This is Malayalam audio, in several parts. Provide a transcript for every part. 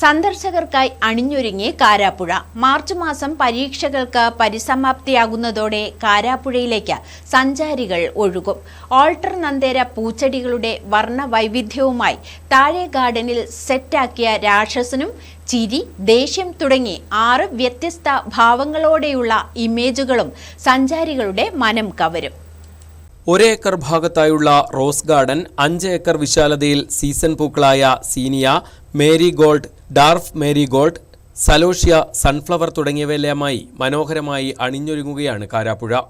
സന്ദർശകർക്കായി അണിഞ്ഞൊരുങ്ങി കാരാപ്പുഴ. മാർച്ച് മാസം പരീക്ഷകൾക്ക് പരിസമാപ്തിയാകുന്നതോടെ കാരാപ്പുഴയിലേക്ക് സഞ്ചാരികൾ ഒഴുകും. ഓൾട്ടർ നന്ദേര പൂച്ചെടികളുടെ വർണ വൈവിധ്യവുമായി താഴെ ഗാർഡനിൽ സെറ്റാക്കിയ രാക്ഷസനും ചിരി ദേഷ്യം തുടങ്ങി ആറ് വ്യത്യസ്ത ഭാവങ്ങളോടെയുള്ള ഇമേജുകളും സഞ്ചാരികളുടെ മനം കവരും. ഒരേക്കർ ഭാഗത്തായുള്ള റോസ് ഗാർഡൻ അഞ്ച് ഏക്കർ വിശാലതയിൽ season പൂക്കളായ zinnia marigold dwarf marigold celosia sunflower തുടങ്ങിയവയെല്ലാമായി മനോഹരമായി അണിഞ്ഞൊരുങ്ങുകയാണ് കാരാപ്പുഴ.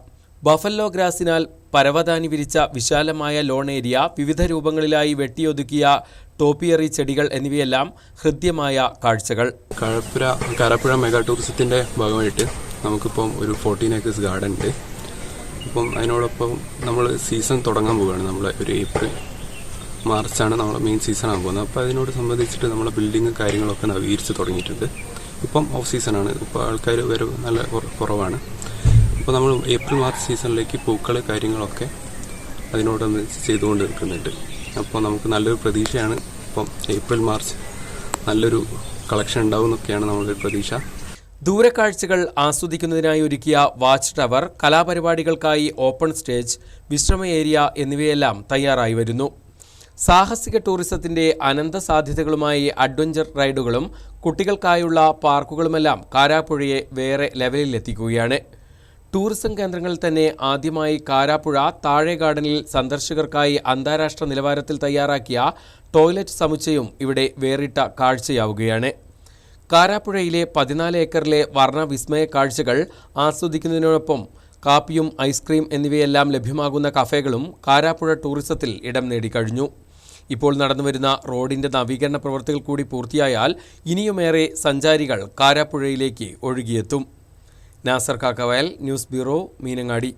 ബഫല്ലോ ഗ്രാസിനാൽ പരവതാനി വിരിച്ച വിശാലമായ ലോൺ ഏരിയ വിവിധ രൂപങ്ങളിലായി വെട്ടിയൊതുക്കിയ ടോപ്പിയറി ചെടികൾ എന്നിവയെല്ലാം ഹൃദ്യമായ കാഴ്ചകൾ. കാരപ്പുര കാരാപ്പുഴ മെഗാ ടൂറിസത്തിന്റെ ഭാഗമായിട്ട് നമുക്കിപ്പം ഒരു ഫോർട്ടീൻ ഏക്കേഴ്സ് ഗാർഡൻ ഉണ്ട്. അപ്പം അതിനോടൊപ്പം നമ്മൾ സീസൺ തുടങ്ങാൻ പോവുകയാണ്. നമ്മൾ ഒരു ഏപ്രിൽ മാർച്ചാണ് നമ്മൾ മെയിൻ സീസൺ ആകുന്നത് അപ്പോൾ അതിനോട് സംബന്ധിച്ചിട്ട് നമ്മൾ ബിൽഡിങ് കാര്യങ്ങളൊക്കെ നവീകരിച്ച് തുടങ്ങിയിട്ടുണ്ട്. ഇപ്പം ഓഫ് സീസണാണ് ഇപ്പോൾ ആൾക്കാർ വരവ് നല്ല കുറ- കുറവാണ്. അപ്പോൾ നമ്മൾ ഏപ്രിൽ മാർച്ച് സീസണിലേക്ക് പൂക്കൾ കാര്യങ്ങളൊക്കെ അതിനോടൊന്ന് ചെയ്തുകൊണ്ട് നിൽക്കുന്നുണ്ട് അപ്പോൾ നമുക്ക് നല്ലൊരു പ്രതീക്ഷയാണ്. ഇപ്പം ഏപ്രിൽ മാർച്ച് നല്ലൊരു കളക്ഷൻ ഉണ്ടാവും എന്നൊക്കെയാണ് നമ്മുടെ പ്രതീക്ഷ. ദൂരക്കാഴ്ചകൾ ആസ്വദിക്കുന്നതിനായി ഒരുക്കിയ വാച്ച് ടവർ കലാപരിപാടികൾക്കായി ഓപ്പൺ സ്റ്റേജ് വിശ്രമ ഏരിയ എന്നിവയെല്ലാം തയ്യാറായി വരുന്നു. സാഹസിക ടൂറിസത്തിന്റെ അനന്ത സാധ്യതകളുമായി അഡ്വഞ്ചർ റൈഡുകളും കുട്ടികൾക്കായുള്ള പാർക്കുകളുമെല്ലാം കാരാപ്പുഴയെ വേറെ ലെവലിലെത്തിക്കുകയാണ്. ടൂറിസം കേന്ദ്രങ്ങളിൽ തന്നെ ആദ്യമായി കാരാപ്പുഴ താഴെ ഗാർഡനിൽ സന്ദർശകർക്കായി അന്താരാഷ്ട്ര നിലവാരത്തിൽ തയ്യാറാക്കിയ ടോയ്ലറ്റ് സമുച്ചയം ഇവിടെ വേറിട്ട കാഴ്ചയാവുകയാണ്. കാരാപ്പുഴയിലെ പതിനാല് ഏക്കറിലെ വർണ വിസ്മയ കാഴ്ചകൾ ആസ്വദിക്കുന്നതിനോടൊപ്പം കാപ്പിയും ഐസ്ക്രീം എന്നിവയെല്ലാം ലഭ്യമാകുന്ന കഫേകളും കാരാപ്പുഴ ടൂറിസത്തിൽ ഇടം നേടിക്കഴിഞ്ഞു. ഇപ്പോൾ നടന്നുവരുന്ന റോഡിന്റെ നവീകരണ പ്രവൃത്തികൾ കൂടി പൂർത്തിയായാൽ ഇനിയുമേറെ സഞ്ചാരികൾ കാരാപ്പുഴയിലേക്ക് ഒഴുകിയെത്തും. Nasar Kakkavayal news bureau Meenangadi.